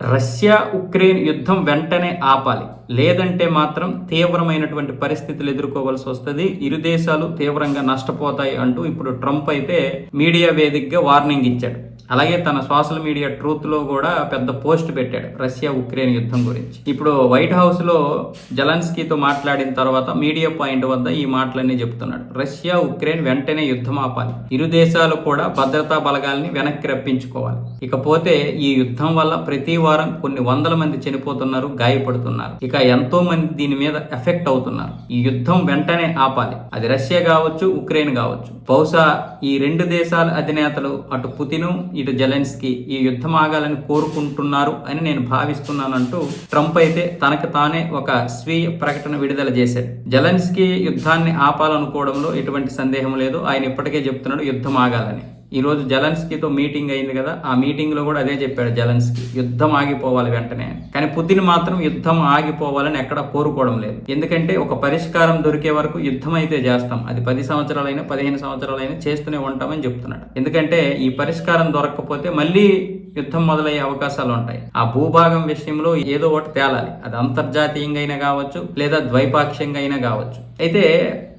Russia Ukraine యుద్ధం వెంటనే ఆపాలి. లేదంటే మాత్రం తీవ్రమైనటువంటి పరిస్థితులు ఎదుర్కోవాల్సి వస్తుంది. ఇరు దేశాలు తీవ్రంగా నష్టపోతాయి అంటూ ఇప్పుడు ట్రంప్ అయితే మీడియా వేదికగా వార్నింగ్ ఇచ్చాడు. అలాగే తన సోషల్ మీడియా ట్రూత్లో కూడా పెద్ద పోస్ట్ పెట్టాడు రష్యా ఉక్రెయిన్ యుద్ధం గురించి. ఇప్పుడు వైట్ హౌస్లో జలన్స్కీతో మాట్లాడిన తర్వాత మీడియా పాయింట్ వద్ద ఈ మాటలన్నీ చెప్తున్నాడు. రష్యా ఉక్రెయిన్ వెంటనే యుద్ధం ఆపాలి. ఇరు దేశాలు కూడా భద్రతా బలగాల్ని వెనక్కి రప్పించుకోవాలి. ఇకపోతే ఈ యుద్ధం వల్ల ప్రతి వారం కొన్ని వందల మంది చనిపోతున్నారు గాయపడుతున్నారు. ఇక ఎంతో మంది దీని మీద ఎఫెక్ట్ అవుతున్నారు. ఈ యుద్ధం వెంటనే ఆపాలి. అది రష్యా కావచ్చు ఉక్రెయిన్ కావచ్చు. బహుశా ఈ రెండు దేశాల అధినేతలు అటు పుతిను ఇటు జెలెన్స్కి ఈ యుద్ధం ఆగాలని కోరుకుంటున్నారు అని నేను భావిస్తున్నానంటూ ట్రంప్ అయితే తనకు తానే ఒక స్వీయ ప్రకటన విడుదల చేశాడు. జెలెన్స్కి యుద్ధాన్ని ఆపాలనుకోవడంలో ఎటువంటి సందేహం లేదు. ఆయన ఇప్పటికే చెప్తున్నాడు యుద్ధం ఆగాలని ఈరోజు జలన్స్కీతో మీటింగ్ అయింది కదా ఆ మీటింగ్లో కూడా అదే చెప్పాడు జలన్స్కీ. యుద్ధం ఆగిపోవాలి వెంటనే. కానీ పుతిన్ మాత్రం యుద్ధం ఆగిపోవాలని ఎక్కడ కోరుకోవడం లేదు. ఎందుకంటే ఒక పరిష్కారం దొరికే వరకు యుద్ధం అయితే చేస్తాం. అది పది సంవత్సరాలైనా పదిహేను సంవత్సరాలైనా చేస్తూనే ఉంటామని చెప్తున్నాడు. ఎందుకంటే ఈ పరిష్కారం దొరకకపోతే మళ్ళీ యుద్ధం మొదలయ్యే అవకాశాలు ఉంటాయి. ఆ భూభాగం విషయంలో ఏదో ఒకటి తేలాలి. అది అంతర్జాతీయంగా అయినా కావచ్చు లేదా ద్వైపాక్షికంగా అయినా కావచ్చు. అయితే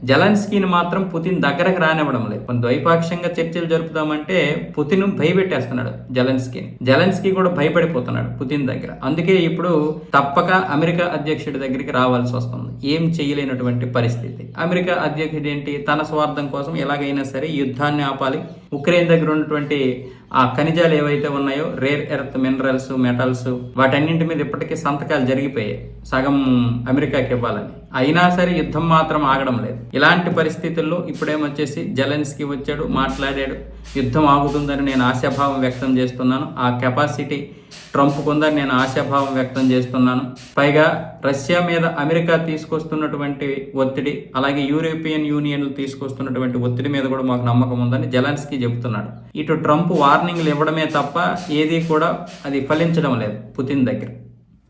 జలన్స్కీని మాత్రం పుతిన్ దగ్గరకు రానివ్వడం లేదు. కొన్ని ద్వైపాక్షికంగా చర్చలు జరుపుదామంటే పుతిన్ భయపెట్టేస్తున్నాడు జలన్స్కీని. జలన్స్కీ కూడా భయపడిపోతున్నాడు పుతిన్ దగ్గర. అందుకే ఇప్పుడు తప్పక అమెరికా అధ్యక్షుడి దగ్గరికి రావాల్సి వస్తుంది. ఏం చేయలేనటువంటి పరిస్థితి. అమెరికా అధ్యక్షుడు ఏంటి తన స్వార్థం కోసం ఎలాగైనా సరే యుద్ధాన్ని ఆపాలి. ఉక్రెయిన్ దగ్గర ఉన్నటువంటి ఆ ఖనిజాలు ఏవైతే ఉన్నాయో రేర్ ఎర్త్ మినరల్స్ మెటల్స్ వాటన్నింటి మీద ఇప్పటికే సంతకాలు జరిగిపోయాయి. సగం అమెరికాకి ఇవ్వాలని. అయినా సరే యుద్ధం మాత్రం ఆగడం లేదు. ఇలాంటి పరిస్థితుల్లో ఇప్పుడేమొచ్చేసి జలెన్స్కి వచ్చాడు మాట్లాడాడు. యుద్ధం ఆగుతుందని నేను ఆశాభావం వ్యక్తం చేస్తున్నాను. ఆ కెపాసిటీ ట్రంప్ కొందని నేను ఆశాభావం వ్యక్తం చేస్తున్నాను. పైగా రష్యా మీద అమెరికా తీసుకొస్తున్నటువంటి ఒత్తిడి అలాగే యూరోపియన్ యూనియన్లు తీసుకొస్తున్నటువంటి ఒత్తిడి మీద కూడా మాకు నమ్మకం ఉందని జెలెన్స్కీ చెబుతున్నాడు. ఇటు ట్రంప్ వార్నింగ్లు ఇవ్వడమే తప్ప ఏది కూడా అది ఫలించడం లేదు పుతిన్ దగ్గర.